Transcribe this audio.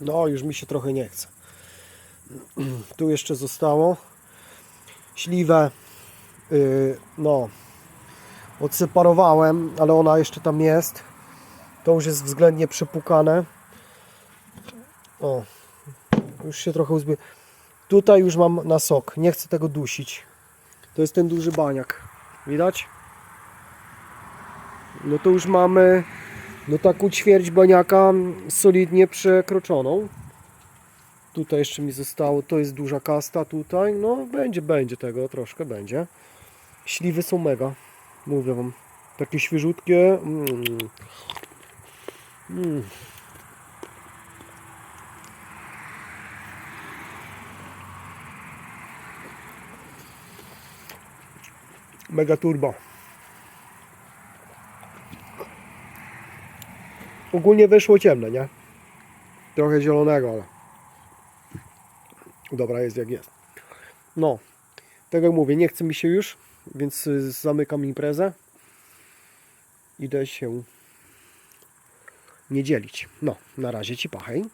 No, już mi się trochę nie chce. Tu jeszcze zostało. Śliwę, yy, no, odseparowałem, ale ona jeszcze tam jest. To już jest względnie przepukane. O, już się trochę uzbie. Tutaj już mam na sok. Nie chcę tego dusić. To jest ten duży baniak. Widać? No to już mamy no taką ćwierć baniaka solidnie przekroczoną. Tutaj jeszcze mi zostało, to jest duża kasta tutaj. No będzie, będzie tego, troszkę będzie. Śliwy są mega. Mówię wam. Takie świeżutkie. Mm. Mm. Mega turbo. Ogólnie wyszło ciemne, nie? Trochę zielonego, ale dobra jest jak jest. No, tak jak mówię, nie chce mi się już, więc y, zamykam imprezę. Idę się nie dzielić. No, na razie ci pachaj.